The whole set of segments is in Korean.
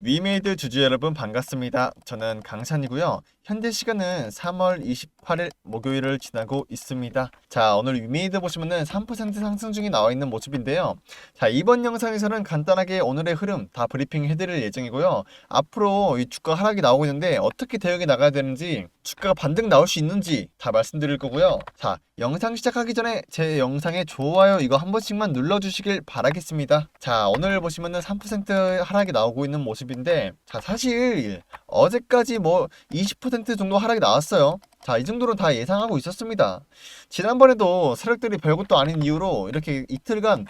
위메이드 주주 여러분 반갑습니다. 저는 강산이고요. 현재 시간은 3월 28일 목요일을 지나고 있습니다. 자, 오늘 위메이드 보시면은 3% 상승 중에 나와 있는 모습인데요. 자, 이번 영상에서는 간단하게 오늘의 흐름 다 브리핑 해드릴 예정이고요. 앞으로 이 주가 하락이 나오고 있는데 어떻게 대응해 나가야 되는지 주가가 반등 나올 수 있는지 다 말씀드릴 거고요. 자, 영상 시작하기 전에 제 영상에 좋아요 이거 한 번씩만 눌러주시길 바라겠습니다. 자, 오늘 보시면은 3% 하락이 나오고 있는 모습 인데, 자, 사실 어제까지 뭐 20% 정도 하락이 나왔어요. 자, 이 정도로 다 예상하고 있었습니다. 지난번에도 세력들이 별것도 아닌 이유로 이렇게 이틀간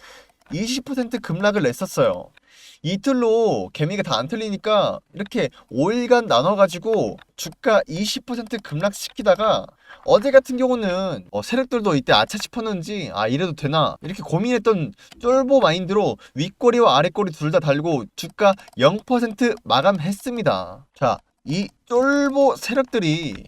20% 급락을 냈었어요. 이틀로 개미가 다 안 틀리니까 이렇게 5일간 나눠가지고 주가 20% 급락시키다가 어제 같은 경우는 어, 세력들도 이때 아차 싶었는지 아 이래도 되나 이렇게 고민했던 쫄보 마인드로 윗꼬리와 아랫꼬리 둘 다 달고 주가 0% 마감했습니다. 자, 이 쫄보 세력들이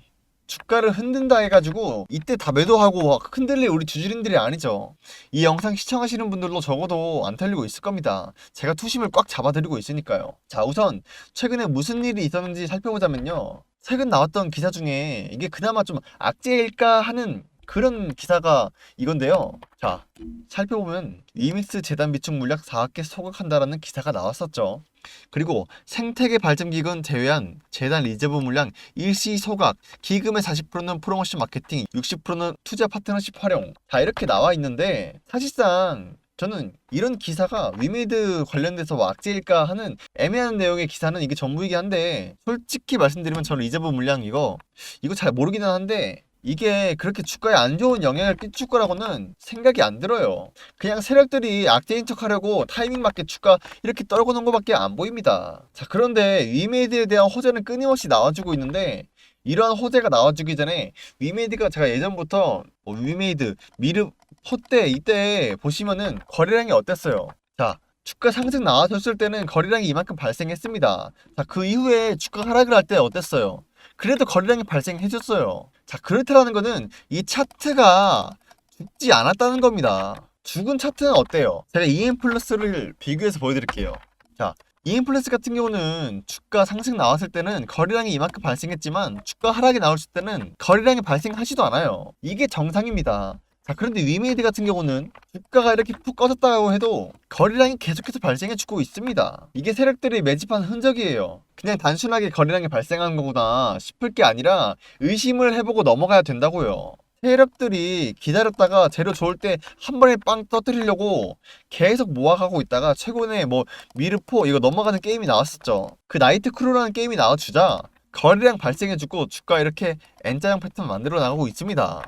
주가를 흔든다 해가지고 이때 다 매도하고 막 흔들릴 우리 주주님들이 아니죠. 이 영상 시청하시는 분들도 적어도 안 틀리고 있을 겁니다. 제가 투심을 꽉 잡아드리고 있으니까요. 자, 우선 최근에 무슨 일이 있었는지 살펴보자면요. 최근 나왔던 기사 중에 이게 그나마 좀 악재일까 하는 그런 기사가 이건데요. 자, 살펴보면 위미스 재단 비축 물약 4억개 소각한다라는 기사가 나왔었죠. 그리고 생태계 발전기금 제외한 재단 리저브 물량 일시 소각, 기금의 40%는 프로모션 마케팅, 60%는 투자 파트너십 활용. 다 이렇게 나와 있는데 사실상 저는 이런 기사가 위메이드 관련돼서 뭐 악재일까 하는 애매한 내용의 기사는 이게 전부이긴 한데 솔직히 말씀드리면 저는 리저브 물량 이거 이거 잘 모르기는 한데 이게 그렇게 주가에 안 좋은 영향을 끼칠 거라고는 생각이 안 들어요. 그냥 세력들이 악재인 척 하려고 타이밍 맞게 주가 이렇게 떨고 놓은 것밖에 안 보입니다. 자, 그런데 위메이드에 대한 호재는 끊임없이 나와주고 있는데 이러한 호재가 나와주기 전에 위메이드가 제가 예전부터 뭐 위메이드, 미르, 포때 이때 보시면은 거래량이 어땠어요? 자, 주가 상승 나와줬을 때는 거래량이 이만큼 발생했습니다. 자, 그 이후에 주가 하락을 할 때 어땠어요? 그래도 거래량이 발생해줬어요. 자, 그렇다라는 거는 이 차트가 죽지 않았다는 겁니다. 죽은 차트는 어때요? 제가 EM 플러스를 비교해서 보여드릴게요. 자, EM 플러스 같은 경우는 주가 상승 나왔을 때는 거래량이 이만큼 발생했지만 주가 하락이 나왔을 때는 거래량이 발생하지도 않아요. 이게 정상입니다. 자, 그런데 위메이드 같은 경우는 주가가 이렇게 푹 꺼졌다고 해도 거래량이 계속해서 발생해 주고 있습니다. 이게 세력들이 매집한 흔적이에요. 그냥 단순하게 거래량이 발생한 거구나 싶을 게 아니라 의심을 해보고 넘어가야 된다고요. 세력들이 기다렸다가 재료 좋을 때 한 번에 빵 터뜨리려고 계속 모아가고 있다가 최근에 뭐 미르포 이거 넘어가는 게임이 나왔었죠. 그 나이트 크루라는 게임이 나와주자 거래량 발생해주고 주가 이렇게 N자형 패턴 만들어 나가고 있습니다.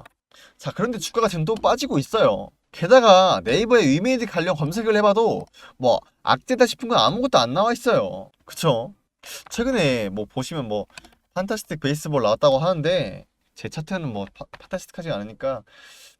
자, 그런데 주가가 지금 또 빠지고 있어요. 게다가 네이버에 위메이드 관련 검색을 해봐도 뭐 악재다 싶은 건 아무것도 안 나와 있어요. 그쵸? 최근에 뭐 보시면 뭐 판타스틱 베이스볼 나왔다고 하는데 제 차트는 뭐 파, 판타스틱하지 않으니까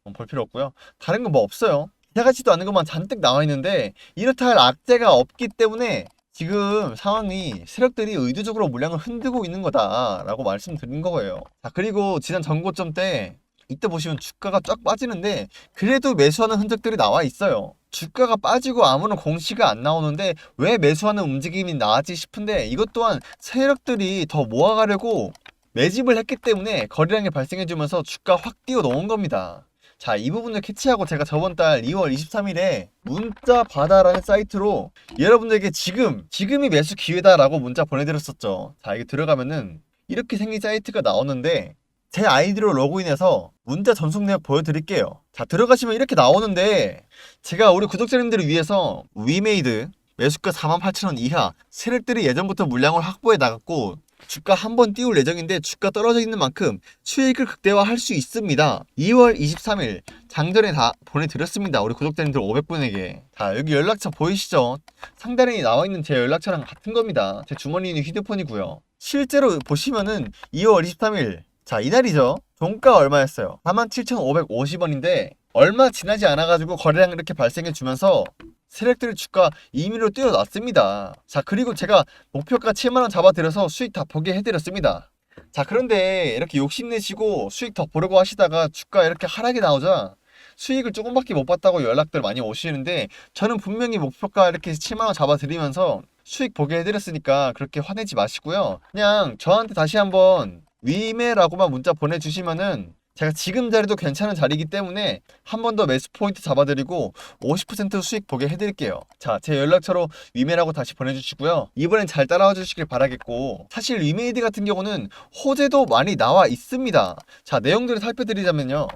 뭐볼 필요 없고요. 다른 건 뭐 없어요. 기사같지도 않은 것만 잔뜩 나와 있는데 이렇다 할 악재가 없기 때문에 지금 상황이 세력들이 의도적으로 물량을 흔들고 있는 거다라고 말씀드린 거예요. 자, 그리고 지난 전고점 때 이때 보시면 주가가 쫙 빠지는데 그래도 매수하는 흔적들이 나와 있어요. 주가가 빠지고 아무런 공시가 안 나오는데 왜 매수하는 움직임이 나왔지 싶은데 이것 또한 세력들이 더 모아가려고 매집을 했기 때문에 거래량이 발생해주면서 주가 확 뛰어 놓은 겁니다. 자, 이 부분을 캐치하고 제가 저번 달 2월 23일에 문자 바다라는 사이트로 여러분들에게 지금, 지금이 매수 기회다라고 문자 보내드렸었죠. 자, 이게 들어가면은 이렇게 생긴 사이트가 나오는데 제 아이디로 로그인해서 문자 전송 내역 보여드릴게요. 자, 들어가시면 이렇게 나오는데 제가 우리 구독자님들을 위해서 위메이드 매수가 48,000원 이하 세력들이 예전부터 물량을 확보해 나갔고 주가 한 번 띄울 예정인데 주가 떨어져 있는 만큼 수익을 극대화할 수 있습니다. 2월 23일 장전에 다 보내드렸습니다. 우리 구독자님들 500분에게. 자 여기 연락처 보이시죠? 상단에 나와 있는 제 연락처랑 같은 겁니다. 제 주머니는 휴대폰이고요. 실제로 보시면은 2월 23일 자 이날이죠. 종가 얼마였어요? 47,550원인데 얼마 지나지 않아가지고 거래량 이렇게 발생해주면서 세력들의 주가 임의로 뛰어났습니다. 자, 그리고 제가 목표가 7만원 잡아드려서 수익 다 보게 해드렸습니다. 자, 그런데 이렇게 욕심내시고 수익 더 보려고 하시다가 주가 이렇게 하락이 나오자 수익을 조금밖에 못 봤다고 연락들 많이 오시는데 저는 분명히 목표가 이렇게 7만원 잡아드리면서 수익 보게 해드렸으니까 그렇게 화내지 마시고요. 그냥 저한테 다시 한번 위매라고만 문자 보내주시면은 제가 지금 자리도 괜찮은 자리이기 때문에 한 번 더 매수 포인트 잡아드리고 50% 수익 보게 해드릴게요. 자, 제 연락처로 위메라고 다시 보내주시고요. 이번엔 잘 따라와 주시길 바라겠고 사실 위메이드 같은 경우는 호재도 많이 나와 있습니다. 자, 내용들을 살펴드리자면요.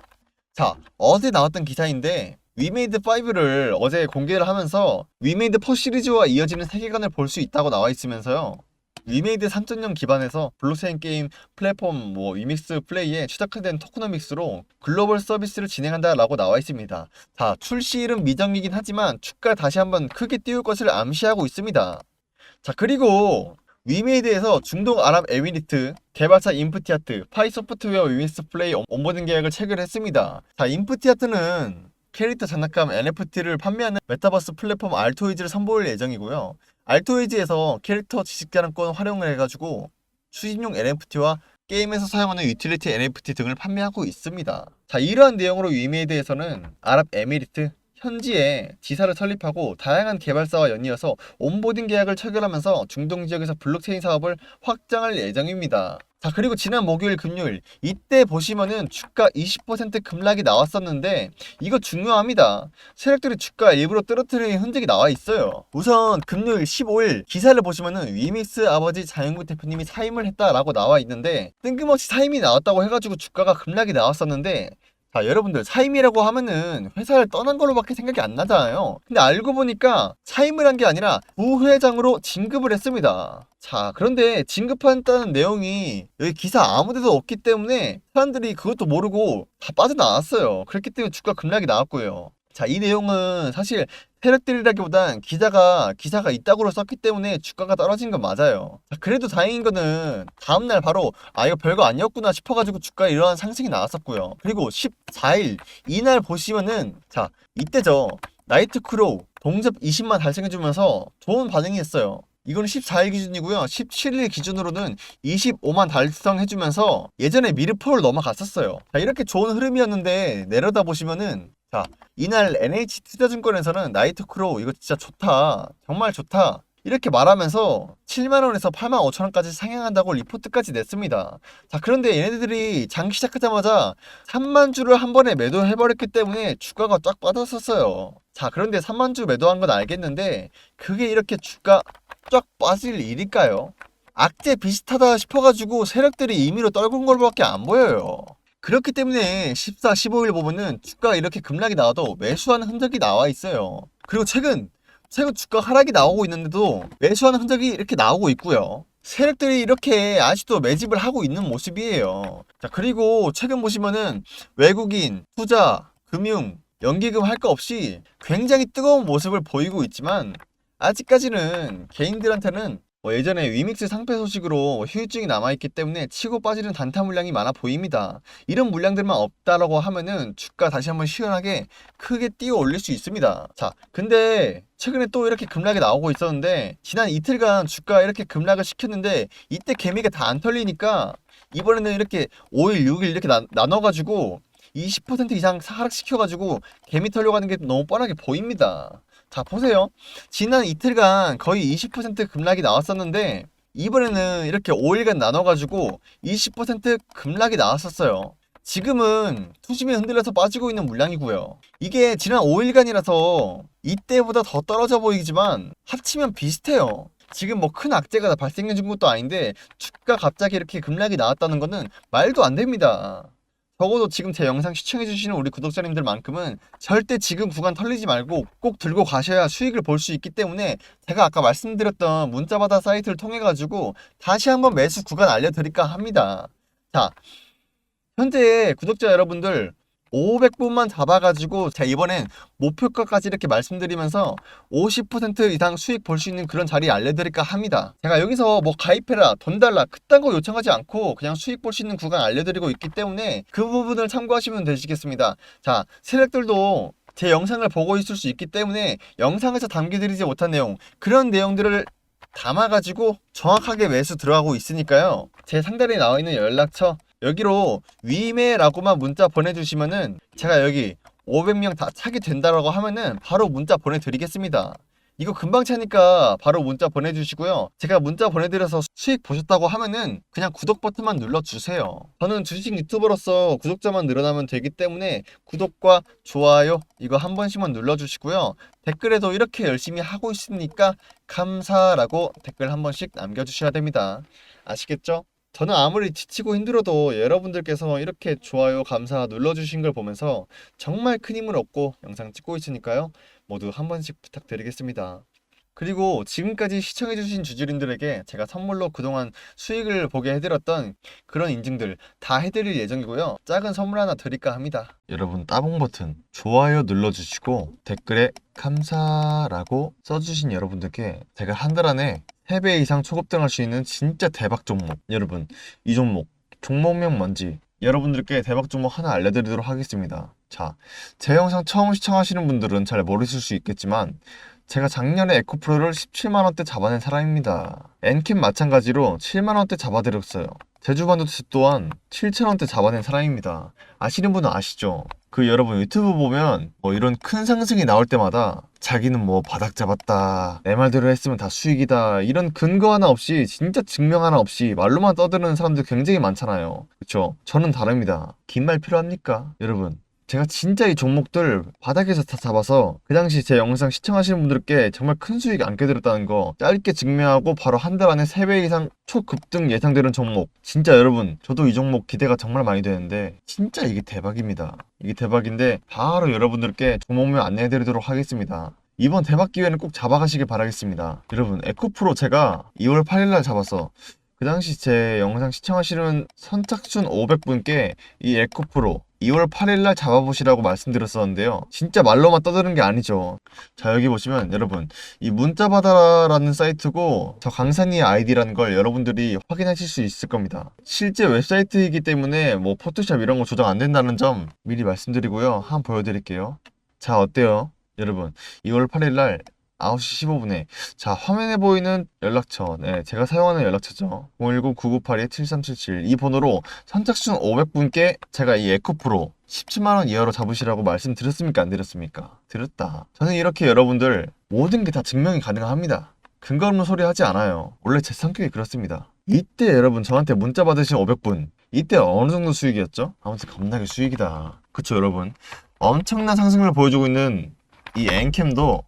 자, 어제 나왔던 기사인데 위메이드 5를 어제 공개를 하면서 위메이드 4 시리즈와 이어지는 세계관을 볼 수 있다고 나와 있으면서요. 위메이드 3.0 기반에서 블록체인 게임 플랫폼 뭐 위믹스 플레이에 최적화된 토크노믹스로 글로벌 서비스를 진행한다라고 나와 있습니다. 자, 출시일은 미정이긴 하지만 주가 다시 한번 크게 띄울 것을 암시하고 있습니다. 자, 그리고 위메이드에서 중동 아랍 에미리트 개발사 인프티아트 파이 소프트웨어 위믹스 플레이 온보딩 계약을 체결했습니다. 자, 인프티아트는 캐릭터 장난감 NFT를 판매하는 메타버스 플랫폼 알토이즈를 선보일 예정이고요. 알토이즈에서 캐릭터 지식자랑권 활용을 해가지고 수집용 NFT와 게임에서 사용하는 유틸리티 NFT 등을 판매하고 있습니다. 자, 이러한 내용으로 위메이드에서는 아랍에미리트 현지에 지사를 설립하고 다양한 개발사와 연이어서 온보딩 계약을 체결하면서 중동 지역에서 블록체인 사업을 확장할 예정입니다. 자, 그리고 지난 목요일 금요일 이때 보시면은 주가 20% 급락이 나왔었는데 이거 중요합니다. 세력들이 주가 일부러 떨어뜨리는 흔적이 나와 있어요. 우선 금요일 15일 기사를 보시면은 위믹스 아버지 자영구 대표님이 사임을 했다라고 나와 있는데 뜬금없이 사임이 나왔다고 해가지고 주가가 급락이 나왔었는데 자, 여러분들 사임이라고 하면은 회사를 떠난 걸로밖에 생각이 안 나잖아요. 근데 알고 보니까 사임을 한 게 아니라 부회장으로 진급을 했습니다. 자, 그런데 진급한다는 내용이 여기 기사 아무데도 없기 때문에 사람들이 그것도 모르고 다 빠져나왔어요. 그렇기 때문에 주가 급락이 나왔고요. 자, 이 내용은 사실 세력들이라기보단 기자가 기사가 이따구로 썼기 때문에 주가가 떨어진 건 맞아요. 자, 그래도 다행인 거는 다음날 바로 아 이거 별거 아니었구나 싶어가지고 주가에 이러한 상승이 나왔었고요. 그리고 14일 이날 보시면은 자 이때죠 나이트 크로우 동접 20만 달성해주면서 좋은 반응이 했어요. 이거는 14일 기준이고요. 17일 기준으로는 25만 달성해주면서 예전에 미르포를 넘어갔었어요. 자, 이렇게 좋은 흐름이었는데 내려다 보시면은 자 이날 NH 투자증권에서는 나이트 크로우 이거 진짜 좋다. 정말 좋다. 이렇게 말하면서 7만원에서 8만 5천원까지 상향한다고 리포트까지 냈습니다. 자, 그런데 얘네들이 장기 시작하자마자 3만 주를 한 번에 매도해버렸기 때문에 주가가 쫙 빠졌었어요. 자, 그런데 3만 주 매도한 건 알겠는데, 그게 이렇게 주가 쫙 빠질 일일까요? 악재 비슷하다 싶어가지고 세력들이 임의로 떨군 걸밖에 안 보여요. 그렇기 때문에 14, 15일 보면은 주가가 이렇게 급락이 나와도 매수하는 흔적이 나와 있어요. 그리고 최근 최근 주가 하락이 나오고 있는데도 매수하는 흔적이 이렇게 나오고 있고요. 세력들이 이렇게 아직도 매집을 하고 있는 모습이에요. 자, 그리고 최근 보시면은 외국인, 투자, 금융, 연기금 할 거 없이 굉장히 뜨거운 모습을 보이고 있지만 아직까지는 개인들한테는 뭐 예전에 위믹스 상패 소식으로 휴유증이 남아있기 때문에 치고 빠지는 단타 물량이 많아 보입니다. 이런 물량들만 없다라고 하면은 주가 다시 한번 시원하게 크게 뛰어 올릴 수 있습니다. 자, 근데 최근에 또 이렇게 급락이 나오고 있었는데 지난 이틀간 주가 이렇게 급락을 시켰는데 이때 개미가 다 안 털리니까 이번에는 이렇게 5일, 6일 이렇게 나, 나눠가지고 20% 이상 하락시켜가지고 개미 털려가는 게 너무 뻔하게 보입니다. 자, 보세요. 지난 이틀간 거의 20% 급락이 나왔었는데, 이번에는 이렇게 5일간 나눠가지고 20% 급락이 나왔었어요. 지금은 투심이 흔들려서 빠지고 있는 물량이고요. 이게 지난 5일간이라서 이때보다 더 떨어져 보이지만 합치면 비슷해요. 지금 뭐 큰 악재가 발생해 준 것도 아닌데 주가 갑자기 이렇게 급락이 나왔다는 거는 말도 안 됩니다. 적어도 지금 제 영상 시청해주시는 우리 구독자님들만큼은 절대 지금 구간 털리지 말고 꼭 들고 가셔야 수익을 볼 수 있기 때문에 제가 아까 말씀드렸던 문자바다 사이트를 통해 가지고 다시 한번 매수 구간 알려드릴까 합니다. 자, 현재 구독자 여러분들 500분만 잡아가지고 제가 이번엔 목표가까지 이렇게 말씀드리면서 50% 이상 수익 볼 수 있는 그런 자리 알려드릴까 합니다. 제가 여기서 뭐 가입해라, 돈 달라, 그딴 거 요청하지 않고 그냥 수익 볼 수 있는 구간 알려드리고 있기 때문에 그 부분을 참고하시면 되시겠습니다. 자, 세력들도 제 영상을 보고 있을 수 있기 때문에 영상에서 담겨드리지 못한 내용, 그런 내용들을 담아가지고 정확하게 매수 들어가고 있으니까요. 제 상단에 나와 있는 연락처 여기로 위메라고만 문자 보내주시면은 제가 여기 500명 다 차게 된다라고 하면은 바로 문자 보내드리겠습니다. 이거 금방 차니까 바로 문자 보내주시고요. 제가 문자 보내드려서 수익 보셨다고 하면은 그냥 구독 버튼만 눌러주세요. 저는 주식 유튜버로서 구독자만 늘어나면 되기 때문에 구독과 좋아요 이거 한 번씩만 눌러주시고요. 댓글에도 이렇게 열심히 하고 있으니까 감사라고 댓글 한 번씩 남겨주셔야 됩니다. 아시겠죠? 저는 아무리 지치고 힘들어도 여러분들께서 이렇게 좋아요, 감사 눌러주신 걸 보면서 정말 큰 힘을 얻고 영상 찍고 있으니까요. 모두 한 번씩 부탁드리겠습니다. 그리고 지금까지 시청해주신 주주님들에게 제가 선물로 그동안 수익을 보게 해드렸던 그런 인증들 다 해드릴 예정이고요. 작은 선물 하나 드릴까 합니다. 여러분 따봉 버튼 좋아요 눌러주시고 댓글에 감사라고 써주신 여러분들께 제가 한 달 안에 3배 이상 초급등할 수 있는 진짜 대박 종목 여러분 이 종목 종목명 뭔지 여러분들께 대박 종목 하나 알려드리도록 하겠습니다. 자, 제 영상 처음 시청하시는 분들은 잘 모르실 수 있겠지만 제가 작년에 에코프로를 17만원대 잡아낸 사람입니다. 엔캠 마찬가지로 7만원대 잡아드렸어요. 제주반도체 또한 7천원대 잡아낸 사람입니다. 아시는 분은 아시죠? 그 여러분 유튜브 보면 뭐 이런 큰 상승이 나올 때마다 자기는 뭐 바닥 잡았다 내 말대로 했으면 다 수익이다 이런 근거 하나 없이 진짜 증명 하나 없이 말로만 떠드는 사람들 굉장히 많잖아요. 그쵸? 저는 다릅니다. 긴 말 필요합니까? 여러분 제가 진짜 이 종목들 바닥에서 다 잡아서 그 당시 제 영상 시청하시는 분들께 정말 큰 수익 안겨드렸다는 거 짧게 증명하고 바로 한 달 안에 3배 이상 초급등 예상되는 종목. 진짜 여러분 저도 이 종목 기대가 정말 많이 되는데 진짜 이게 대박입니다. 이게 대박인데 바로 여러분들께 종목명 안내해드리도록 하겠습니다. 이번 대박 기회는 꼭 잡아가시길 바라겠습니다. 여러분 에코프로 제가 2월 8일날 잡아서 그 당시 제 영상 시청하시는 선착순 500분께 이 에코프로 2월 8일날 잡아보시라고 말씀드렸었는데요. 진짜 말로만 떠드는 게 아니죠. 자, 여기 보시면 여러분, 이 문자받아라는 사이트고 저 강산이의 아이디라는 걸 여러분들이 확인하실 수 있을 겁니다. 실제 웹사이트이기 때문에 뭐 포토샵 이런 거 조정 안 된다는 점 미리 말씀드리고요. 한번 보여드릴게요. 자, 어때요? 여러분, 2월 8일날 9시 15분에. 자 화면에 보이는 연락처. 네 제가 사용하는 연락처죠. 010-9982-7377 이 번호로 선착순 500분께 제가 이 에코프로 17만원 이하로 잡으시라고 말씀드렸습니까? 안 드렸습니까? 드렸다. 저는 이렇게 여러분들 모든 게 다 증명이 가능합니다. 근거 없는 소리 하지 않아요. 원래 제 성격이 그렇습니다. 이때 여러분 저한테 문자 받으신 500분 이때 어느 정도 수익이었죠? 아무튼 겁나게 수익이다. 그쵸 여러분? 엄청난 상승을 보여주고 있는 이 엔캠도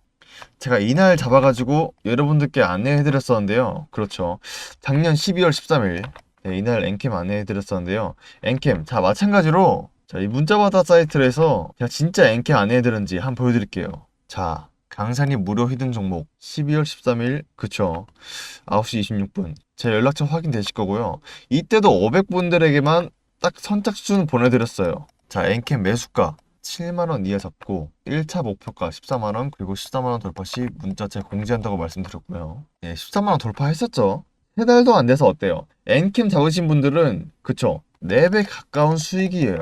제가 이날 잡아가지고 여러분들께 안내해드렸었는데요. 그렇죠. 작년 12월 13일 네, 이날 엔캠 안내해드렸었는데요. 엔캠 자 마찬가지로 자, 이 문자바다 사이트에서 제가 진짜 엔캠 안내해드렸는지 한번 보여드릴게요. 자 강산이 무료 히든 종목 12월 13일 그쵸 9시 26분 제 연락처 확인되실 거고요. 이때도 500분들에게만 딱 선착순 보내드렸어요. 자 엔캠 매수가 7만원 이하 잡고 1차 목표가 14만원 그리고 14만원 돌파 시 문자체 공지한다고 말씀드렸고요. 예, 14만원 돌파했었죠? 3달도 안 돼서 어때요? 엔캠 잡으신 분들은 그쵸? 4배 가까운 수익이에요.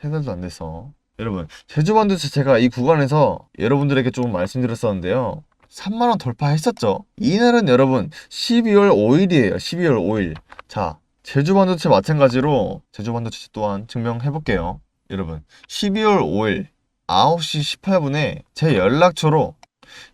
3달도 안 돼서. 여러분 제주반도체 제가 이 구간에서 여러분들에게 조금 말씀드렸었는데요. 3만원 돌파했었죠? 이날은 여러분 12월 5일이에요. 12월 5일. 자 제주반도체 마찬가지로 제주반도체 또한 증명해볼게요 여러분 12월 5일 9시 18분에 제 연락처로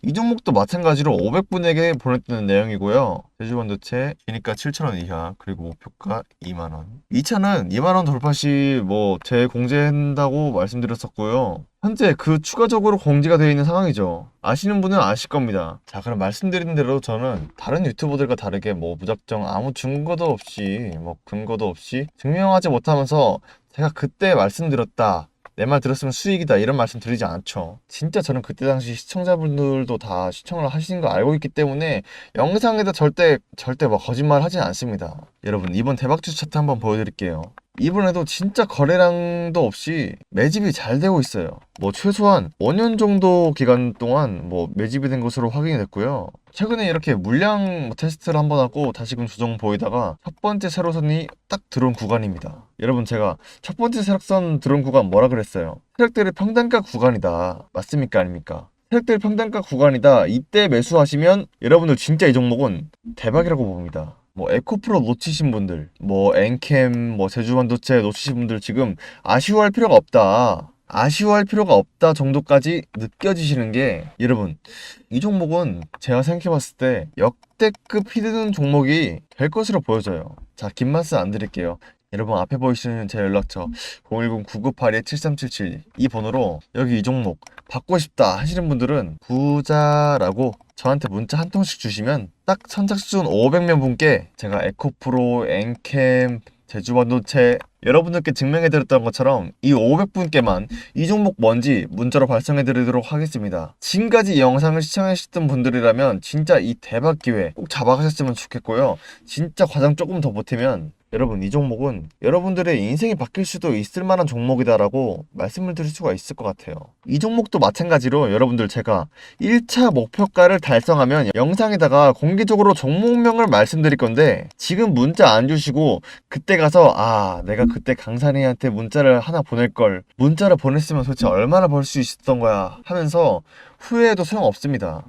이 종목도 마찬가지로 500분에게 보냈던 내용이고요. 제주반도체 기니까 7,000원 이하 그리고 목표가 2만원 이 차는 2만원 돌파 시 뭐 재공제한다고 말씀드렸었고요. 현재 그 추가적으로 공지가 되어 있는 상황이죠. 아시는 분은 아실 겁니다. 자 그럼 말씀드린 대로 저는 다른 유튜버들과 다르게 뭐 무작정 아무 증거도 없이 뭐 근거도 없이 증명하지 못하면서 제가 그때 말씀드렸다. 내 말 들었으면 수익이다 이런 말씀 드리지 않죠. 진짜 저는 그때 당시 시청자분들도 다 시청을 하시는 거 알고 있기 때문에 영상에다 절대 절대 뭐 거짓말 하진 않습니다. 여러분 이번 대박주 차트 한번 보여드릴게요. 이번에도 진짜 거래량도 없이 매집이 잘 되고 있어요. 뭐 최소한 5년 정도 기간 동안 뭐 매집이 된 것으로 확인이 됐고요. 최근에 이렇게 물량 테스트를 한번 하고 다시금 조정 보이다가 첫 번째 세로선이 딱 들어온 구간입니다. 여러분 제가 첫 번째 세력선 들어온 구간 뭐라 그랬어요? 세력들의 평단가 구간이다. 맞습니까? 아닙니까? 세력들 평단가 구간이다. 이때 매수하시면 여러분들 진짜 이 종목은 대박이라고 봅니다. 뭐 에코프로 놓치신 분들, 뭐 엔캠, 뭐 제주반도체 놓치신 분들 지금 아쉬워할 필요가 없다. 아쉬워할 필요가 없다 정도까지 느껴지시는 게 여러분 이 종목은 제가 생각해봤을 때 역대급 히든 종목이 될 것으로 보여져요. 자, 긴 말씀 안 드릴게요. 여러분 앞에 보이시는 제 연락처 010-9982-7377 이 번호로 여기 이 종목 받고 싶다 하시는 분들은 부자라고 저한테 문자 한 통씩 주시면 딱 선착순 500명 분께 제가 에코프로, 엔캠, 제주반도체 여러분들께 증명해드렸던 것처럼 이 500분께만 이 종목 뭔지 문자로 발송해드리도록 하겠습니다. 지금까지 이 영상을 시청하셨던 분들이라면 진짜 이 대박 기회 꼭 잡아가셨으면 좋겠고요. 진짜 과정 조금 더 보태면 여러분 이 종목은 여러분들의 인생이 바뀔 수도 있을 만한 종목이다라고 말씀을 드릴 수가 있을 것 같아요. 이 종목도 마찬가지로 여러분들 제가 1차 목표가를 달성하면 영상에다가 공개적으로 종목명을 말씀드릴 건데 지금 문자 안 주시고 그때 가서 아 내가 그때 강산이한테 문자를 하나 보낼 걸 문자를 보냈으면 도대체 얼마나 벌 수 있었던 거야 하면서 후회해도 소용없습니다.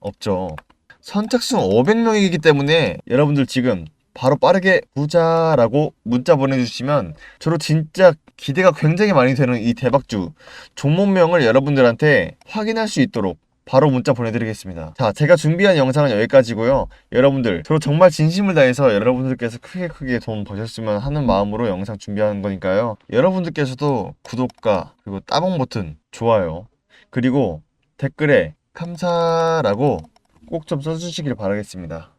없죠. 선착순 500명이기 때문에 여러분들 지금 바로 빠르게 부자라고 문자 보내주시면 저로 진짜 기대가 굉장히 많이 되는 이 대박주 종목명을 여러분들한테 확인할 수 있도록 바로 문자 보내드리겠습니다. 자, 제가 준비한 영상은 여기까지고요. 여러분들, 저로 정말 진심을 다해서 여러분들께서 크게 크게 돈 버셨으면 하는 마음으로 영상 준비하는 거니까요. 여러분들께서도 구독과 그리고 따봉 버튼, 좋아요, 그리고 댓글에 감사라고 꼭 좀 써주시길 바라겠습니다.